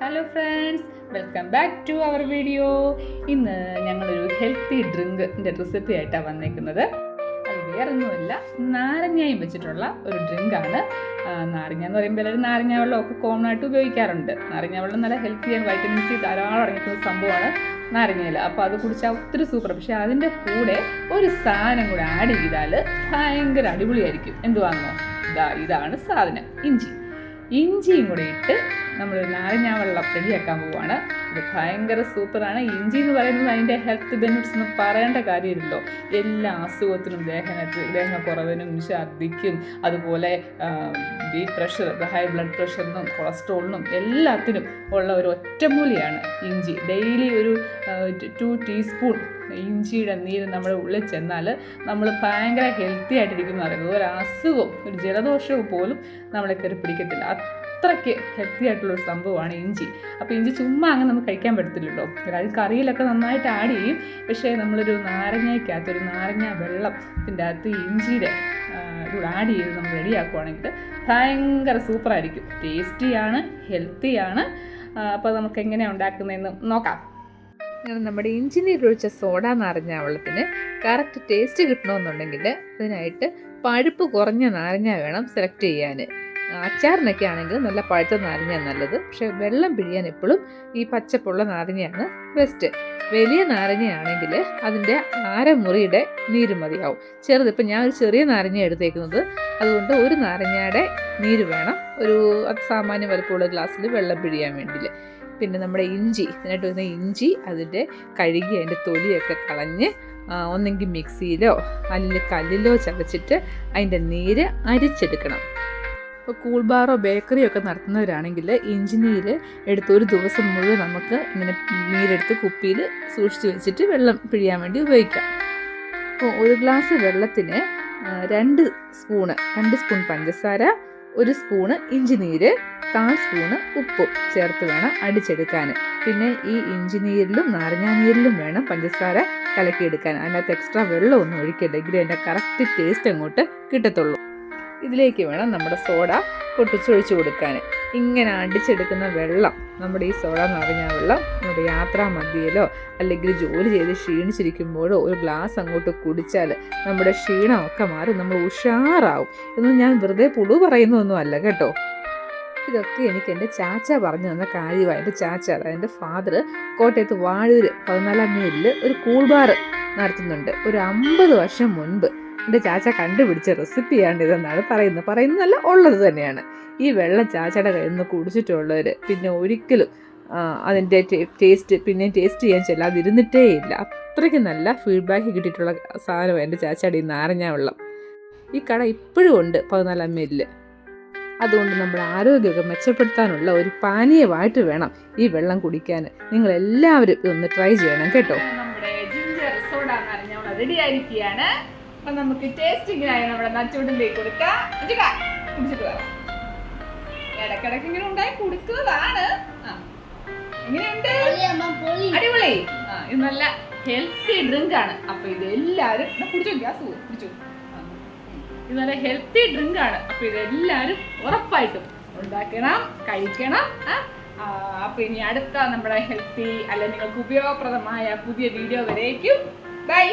Hello friends welcome back to our video ഇന്ന് ഞങ്ങളൊരു healthy ഡ്രിങ്കിന്റെ recipe ആയിട്ടാണ് വന്നേക്കുന്നത്. അത് വേറൊന്നുമല്ല നാരങ്ങയും വെച്ചിട്ടുള്ള ഒരു ഡ്രിങ്കാണ് നാരങ്ങ എന്ന് പറയുമ്പോൾ എല്ലാവരും നാരങ്ങ വെള്ളമൊക്കെ കോമൺ ആയിട്ട് ഉപയോഗിക്കാറുണ്ട്. നാരങ്ങ വെള്ളം നല്ല ഹെൽത്തി ആൻഡ് വൈറ്റമിൻ സി ധാരാളം അടങ്ങിയിട്ടുള്ള സംഭവമാണ് നാരങ്ങയിൽ അപ്പോൾ അത് കുടിച്ചാൽ ഒത്തിരി സൂപ്പർ പക്ഷേ അതിന്റെ കൂടെ ഒരു സാധനം കൂടെ ആഡ് ചെയ്താൽ ഭയങ്കര അടിപൊളിയായിരിക്കും. എന്തുവാങ്ങോ ഇതാ ഇതാണ് സാധനം. ഇഞ്ചി. ഇഞ്ചിയും കൂടെ ഇട്ട് നമ്മൾ നാരങ്ങ വെള്ളം റെഡിയാക്കാൻ പോവുകയാണ് ഇത് ഭയങ്കര സൂപ്പറാണ്. ഇഞ്ചി എന്ന് പറയുന്നത് അതിന്റെ ഹെൽത്ത് ബെനിഫിറ്റ്സ് ഒന്നും പറയേണ്ട കാര്യമില്ലല്ലോ. എല്ലാ അസുഖത്തിനും ദഹനത്തിൽ ദഹനക്കുറവിനും ഛർദിക്കും അതുപോലെ ബി പ്രഷർ ഹൈ ബ്ലഡ് പ്രഷറിനും കൊളസ്ട്രോളിനും എല്ലാത്തിനും ഉള്ള ഒരു ഒറ്റമൂലിയാണ് ഇഞ്ചി. ഡെയിലി ഒരു ടു ടീസ്പൂൺ ഇഞ്ചിയുടെ നീര് നമ്മുടെ ഉള്ളിൽ ചെന്നാൽ നമ്മൾ ഭയങ്കര ഹെൽത്തി ആയിട്ടിരിക്കുന്ന. പറയുന്നത് ഒരു അസുഖവും ഒരു ജലദോഷവും പോലും നമ്മളെ കയറി പിടിക്കത്തില്ല. അത്രയ്ക്ക് ഹെൽത്തി ആയിട്ടുള്ളൊരു സംഭവമാണ് ഇഞ്ചി. അപ്പോൾ ഇഞ്ചി ചുമ്മാ അങ്ങനെ നമുക്ക് കഴിക്കാൻ പറ്റത്തില്ലല്ലോ അത് കറിയിലൊക്കെ നന്നായിട്ട് ആഡ് ചെയ്യും. പക്ഷേ നമ്മളൊരു നാരങ്ങയ്ക്കകത്ത് ഒരു നാരങ്ങ വെള്ളത്തിന്റെ അകത്ത് ഇഞ്ചിയുടെ ഇതുകൂടെ ആഡ് ചെയ്ത് നമ്മൾ റെഡിയാക്കുവാണെങ്കിൽ ഭയങ്കര സൂപ്പറായിരിക്കും ടേസ്റ്റിയാണ് ഹെൽത്തിയാണ് അപ്പോൾ നമുക്ക് എങ്ങനെയാണ് ഉണ്ടാക്കുന്നതെന്ന് നോക്കാം. അങ്ങനെ നമ്മുടെ ഇഞ്ചി നീരൊഴിച്ച സോഡ നാരങ്ങ വെള്ളത്തിന് കറക്റ്റ് ടേസ്റ്റ് കിട്ടണമെന്നുണ്ടെങ്കിൽ അതിനായിട്ട് പഴുപ്പ് കുറഞ്ഞ നാരങ്ങ വേണം സെലക്ട് ചെയ്യാൻ. അച്ചാറിനൊക്കെ ആണെങ്കിൽ നല്ല പഴുത്ത നാരങ്ങയാണ് നല്ലത്. പക്ഷേ വെള്ളം പിഴിയാൻ എപ്പോഴും ഈ പച്ചപ്പുള്ള നാരങ്ങയാണ് ബെസ്റ്റ് വലിയ നാരങ്ങയാണെങ്കിൽ അതിന്റെ അരമുറിയുടെ നീര് മതിയാവും. ചെറുത് ഇപ്പം ഞാൻ ഒരു ചെറിയ നാരങ്ങ എടുത്തേക്കുന്നത്. അതുകൊണ്ട് ഒരു നാരങ്ങയുടെ നീര് വേണം. ഒരു സാമാന്യ വലുപ്പമുള്ള ഗ്ലാസ്സിൽ വെള്ളം പിഴിയാൻ വേണ്ടിയിൽ. പിന്നെ നമ്മുടെ ഇഞ്ചി ഇതിനായിട്ട് വരുന്ന ഇഞ്ചി അതിന്റെ കഴുകി അതിന്റെ തൊലിയൊക്കെ കളഞ്ഞ് ഒന്നെങ്കിൽ മിക്സിയിലോ അല്ലെങ്കിൽ കല്ലിലോ ചതച്ചിട്ട് അതിന്റെ നീര് അരിച്ചെടുക്കണം. ഇപ്പോൾ കൂൾ ബാറോ ബേക്കറിയോ ഒക്കെ നടത്തുന്നവരാണെങ്കിൽ ഇഞ്ചിനീര് എടുത്ത് ഒരു ദിവസം മുഴുവൻ നമുക്ക് ഇങ്ങനെ നീരെടുത്ത് കുപ്പിയിൽ സൂക്ഷിച്ച് വെച്ചിട്ട് വെള്ളം പിഴിയാൻ വേണ്ടി ഉപയോഗിക്കാം. അപ്പോൾ ഒരു ഗ്ലാസ് വെള്ളത്തിന് രണ്ട് സ്പൂണ് രണ്ട് സ്പൂൺ പഞ്ചസാര ഒരു സ്പൂണ് ഇഞ്ചിനീര് കാൽ സ്പൂണ് ഉപ്പും ചേർത്ത് വേണം അടിച്ചെടുക്കാൻ പിന്നെ ഈ ഇഞ്ചിനീരിലും നാരങ്ങാനീരിലും നീരിലും വേണം പഞ്ചസാര കലക്കിയെടുക്കാൻ. അതിനകത്ത് എക്സ്ട്രാ വെള്ളമൊന്നും ഒഴിക്കണ്ടെങ്കിൽ അതിന്റെ കറക്റ്റ് ടേസ്റ്റ് അങ്ങോട്ട് കിട്ടത്തുള്ളൂ. ഇതിലേക്ക് വേണം നമ്മുടെ സോഡ പൊട്ടിച്ചൊഴിച്ചു കൊടുക്കാൻ. ഇങ്ങനെ അടിച്ചെടുക്കുന്ന വെള്ളം നമ്മുടെ ഈ സോഡ നിറഞ്ഞ വെള്ളം നമ്മുടെ യാത്രാ മധ്യയിലോ അല്ലെങ്കിൽ ജോലി ചെയ്ത് ക്ഷീണിച്ചിരിക്കുമ്പോഴോ ഒരു ഗ്ലാസ് അങ്ങോട്ട് കുടിച്ചാൽ നമ്മുടെ ക്ഷീണമൊക്കെ മാറി നമ്മൾ ഉഷാറാവും. എന്ന് ഞാൻ വെറുതെ പുളു പറയുന്നൊന്നുമല്ല കേട്ടോ. ഇതൊക്കെ എനിക്ക് എന്റെ ചാച്ച പറഞ്ഞു തന്ന കാര്യമാണ്. എന്റെ ചാച്ച അതായത് എന്റെ ഫാദർ കോട്ടയത്ത് വാഴൂര് പതിനാലാം മേലിൽ ഒരു കൂൾ ബാർ നടത്തുന്നുണ്ട്. ഒരു അമ്പത് വർഷം മുൻപ് എന്റെ ചാച്ച കണ്ടുപിടിച്ച റെസിപ്പിയാണ് ഇതെന്നാണ് പറയുന്നത്. പറയുന്നതല്ല ഉള്ളത് തന്നെയാണ്. ഈ വെള്ളം ചാച്ചയുടെ കയ്യിൽ നിന്ന് കുടിച്ചിട്ടുള്ളവർ പിന്നെ ഒരിക്കലും അതിന്റെ ടേസ്റ്റ് പിന്നെ ടേസ്റ്റ് ചെയ്യാൻ ചെല്ലാതിരുന്നിട്ടേ ഇല്ല. അത്രയ്ക്ക് നല്ല ഫീഡ്ബാക്ക് കിട്ടിയിട്ടുള്ള സാധനമാണ് എന്റെ ചാച്ചയുടെ ഈ നാരങ്ങ വെള്ളം. ഈ കട ഇപ്പോഴും ഉണ്ട് പതിനാലാം മൈലിൽ അതുകൊണ്ട് നമ്മുടെ ആരോഗ്യമൊക്കെ മെച്ചപ്പെടുത്താനുള്ള ഒരു പാനീയമായിട്ട് വേണം ഈ വെള്ളം കുടിക്കാൻ. നിങ്ങൾ എല്ലാവരും ഒന്ന് ട്രൈ ചെയ്യണം കേട്ടോ. നമ്മുടെ ജിഞ്ചർ സോഡ അപ്പം നമുക്ക് ടേസ്റ്റിങ്ങിനായി നമ്മുടെ നച്ചുവിടിലേക്ക് കൊടുക്കാം. ഇജ്ജിക്ക, കുടിച്ചിട്ട് വരാം ഇടക്കിടക്ക് ഇങ്ങനെ ഉണ്ടായി കൊടുക്കുന്നതാണ്. എങ്ങനെയുണ്ട്? അടിപൊളി. ആ ഇത് നല്ല ഹെൽത്തി ഡ്രിങ്ക് ആണ്. അപ്പൊ ഇത് എല്ലാവരും കുടിച്ചോ ഗ്യാസ് കുടിച്ചു. ഇത് നല്ല ഹെൽത്തി ഡ്രിങ്ക് ആണ്. അപ്പൊ ഇത് എല്ലാവരും ഉറപ്പായിട്ടും ഉണ്ടാക്കണം കഴിക്കണം. അപ്പൊ ഇനി അടുത്ത നമ്മുടെ ഹെൽത്തി അല്ല നിങ്ങൾക്ക് ഉപയോഗപ്രദമായ പുതിയ വീഡിയോ വരേക്കും. ബൈ